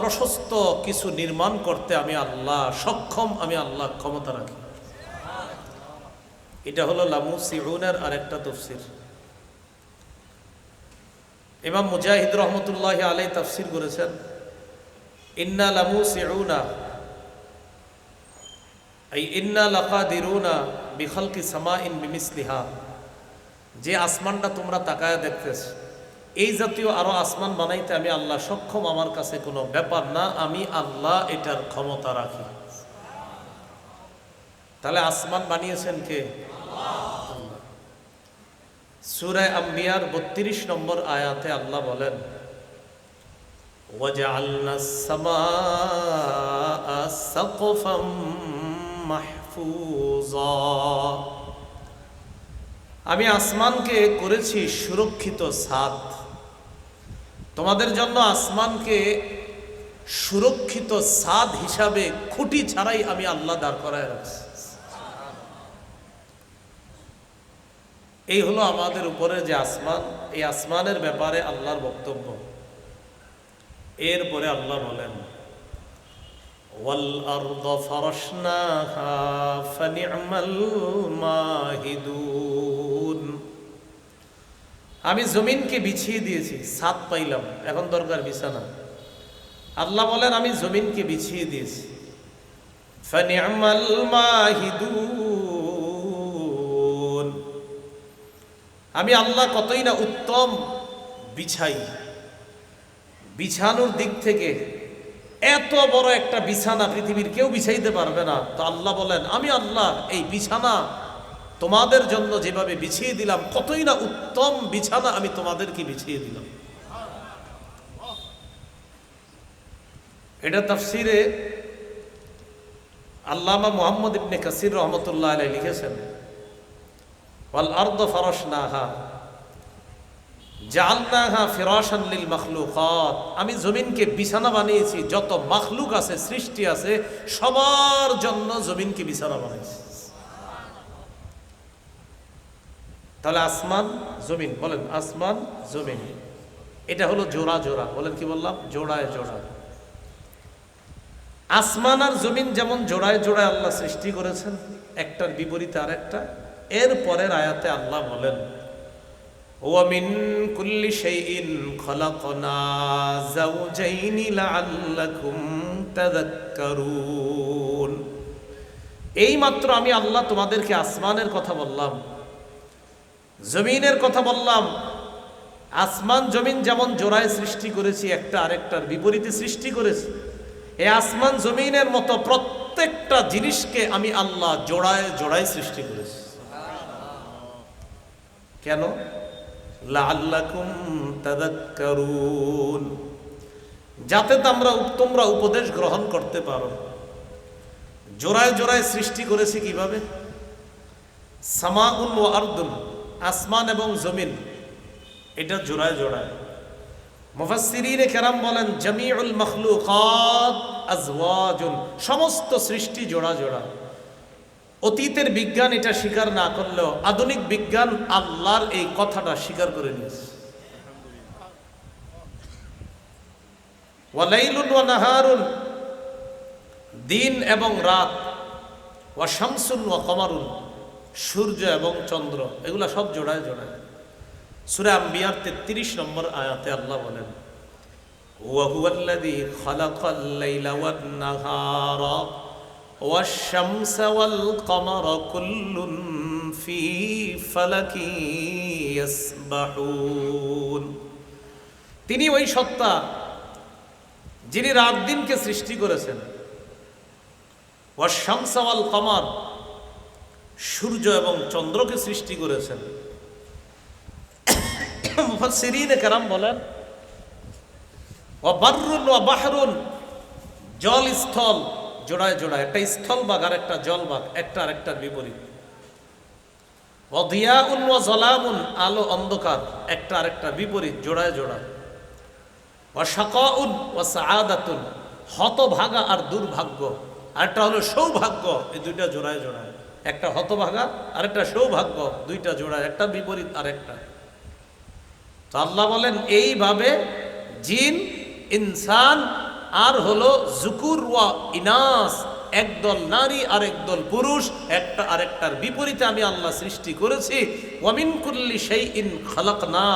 প্রশস্ত কিছু নির্মাণ করতে আমি আল্লাহ সক্ষম, আমি আল্লাহ ক্ষমতা রাখি। এটা হলো লামু সিউনের আরেকটা তফসির। ইমাম মুজাহিদ রহমতুল্লাহ আলাই তাফসির করেছেন, ইন্না লামু সিউনা এই ইন্না লাকা দিরুনা বিখলকি সামা ইন বিমিসলিহা। যে আসমানটা তোমরা তাকায় দেখতেছ এই জাতীয় আরও আসমান বানাইতে আমি আল্লাহ সক্ষম, আমার কাছে কোনো ব্যাপার না, আমি আল্লাহ এটার ক্ষমতা রাখি। তাহলে আসমান বানিয়েছেন কে? সুরায় আম্বিয়ার বত্রিশ নম্বর আয়াতে আল্লাহ বলেন আমি আসমানকে করেছি সুরক্ষিত সাথ তোমাদের জন্য আসমানকে সুরক্ষিত ছাদ হিসাবে খুঁটি ছাড়াই আমি আল্লাহ দাঁড় করায় রাখছি এই হলো আমাদের উপরে যে আসমান এই আসমানের ব্যাপারে আল্লাহর বক্তব্য এরপরে আল্লাহ বলেন والأرض فرشناها فنعم الماهدون আমি জমিনকে বিছিয়ে দিয়েছি, সাত পাইলাম, এখন দরকার বিছানা। আল্লাহ বলেন, আমি জমিনকে বিছিয়ে দিয়েছি। আমি আল্লাহ কতই না উত্তম বিছাই। বিছানোর দিক থেকে এত বড় একটা বিছানা পৃথিবীর কেউ বিছাইতে পারবে না। তো আল্লাহ বলেন, আমি আল্লাহ, এই বিছানা তোমাদের জন্য যেভাবে বিছিয়ে দিলাম, কতই না উত্তম বিছানা আমি তোমাদেরকে বিছিয়ে দিলাম। এটা তাফসিরে আল্লামা মোহাম্মদ ইবনে কাসির রহমতুল্লাহ আলাই লিখেছেন, ওয়াল আর্দ ফারশনাহা জালনাহা ফিরাশান লিল মাখলুকাত। আমি জমিনকে বিছানা বানিয়েছি, যত মাখলুক আছে, সৃষ্টি আছে, সবার জন্য জমিনকে বিছানা বানিয়েছি। তাহলে আসমান, জমিন, বলেন আসমান, জমিন। এটা হলো জোড়া জোড়া। বলেন কি বললাম? জোড়ায় জোড়া আসমান আর জমিন যেমন জোড়ায় জোড়ায় আল্লাহ সৃষ্টি করেছেন, একটার বিপরীতে আর একটা এর পরের আয়াতে আল্লাহ বলেন, ওয়ামিন কুল্লি শাইইন খলাকনা যাওজাইনি লাআল্লাকুম তাযাক্কারুন। এইমাত্র আমি আল্লাহ তোমাদেরকে আসমানের কথা বললাম। জমিনের কথা বললাম। আসমান, জমিন যেমন জোড়ায় সৃষ্টি করেছি, একটা আরেকটার বিপরীতে সৃষ্টি করেছি। এই আসমান, জমিনের মতো প্রত্যেকটা জিনিসকে আমি আল্লাহ জোড়ায় জোড়ায় সৃষ্টি করেছি। কেন? যাতে তোমরা তোমরা উপদেশ গ্রহণ করতে পারো। জোড়ায় জোড়ায় সৃষ্টি করেছি কীভাবে? সামাউন ও আর্দুন। আসমান এবং জমিন। এটা জোড়ায় জোড়ায়। মুফাসসিরিনে কেরাম বলেন, জামিউল মখলুকাত আজওয়াজুন। সমস্ত সৃষ্টি জোড়া জোড়া। অতীতের বিজ্ঞান এটা স্বীকার না করলেও আধুনিক বিজ্ঞান আল্লাহর এই কথাটা স্বীকার করে নিয়েছে। ওয়ালাইলুন ওয়া নাহারুন, দিন এবং রাত। ওয়া শামসুন ওয়া কমারুন। সূর্য এবং চন্দ্র এগুলা সব জোড়ায় জোড়ায় সূরা আম্বিয়ার 33 নম্বর আয়াতে আল্লাহ বলেন وهو الذي خلق الليل والنهار والشمس والقمر كل في فلك يسبحون তিনি ওই সত্তা যিনি রাত দিনকে সৃষ্টি করেছেন ওয়াশামসাওয়াল কমার সূর্য এবং চন্দ্রকে সৃষ্টি করেছেন। মুফাসসিরিনে কেরাম বলেন ও বাররুন ও বাহরুন, জল স্থল। জোড়ায় জোড়ায়, একটা স্থল বাঘ আর একটা জল বাঘ, একটা আর একটার বিপরীত। অধিয়া উন ও জলামুন আলো অন্ধকার, একটা আর একটা বিপরীত, জোড়ায় জোড়ায়। ও শাকুন ও সাআদাতুন, হতভাগা আর দুর্ভাগ্য আরেকটা হলো সৌভাগ্য, এই দুইটা জোড়ায় জোড়ায়। একটা হতভাগা আর একটা সৌভাগ্য, দুইটা জোড়ায় একটা বিপরীত আর একটা তো আল্লাহ বলেন, এইভাবে জিন, ইনসান, আর হলো জুকুর ওয়া ইনাস একদল নারী আর একদল পুরুষ, একটা আরেকটার বিপরীতে আমি আল্লাহ সৃষ্টি করেছি। ওয়ামিন কুল্লি সেই ইন খালাক না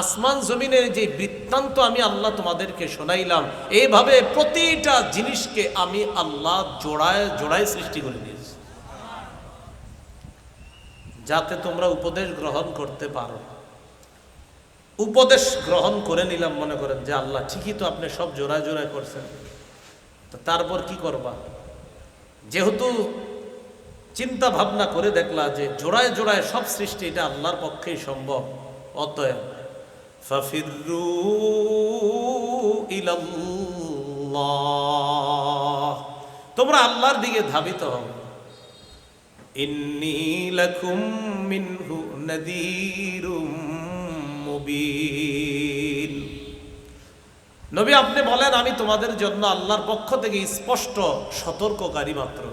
আসমান জমিনের যে বৃত্তান্ত আমি আল্লাহ তোমাদেরকে শোনাইলাম, এইভাবে প্রতিটা জিনিসকে আমি আল্লাহ জোড়ায় জোড়ায় সৃষ্টি করে দিয়েছি। যাতে তোমরা উপদেশ গ্রহণ করতে পারো। উপদেশ গ্রহণ করে নিলাম, মনে করেন যে আল্লাহ ঠিকই তো আপনি সব জোড়ায় জোড়ায় করছেন। তো তারপর কি করবা? যেহেতু চিন্তা ভাবনা করে দেখলা যে জোড়ায় জোড়ায় সব সৃষ্টি এটা আল্লাহর পক্ষেই সম্ভব, অতএব ফাফিরু ইলাল্লাহ, তোমরা আল্লাহর দিকে ধাবিত হও। ইন্নী লাকুম নবী আপনি বলেন আমি তোমাদের জন্য আল্লাহর পক্ষ থেকে স্পষ্ট সতর্ককারী মাত্র।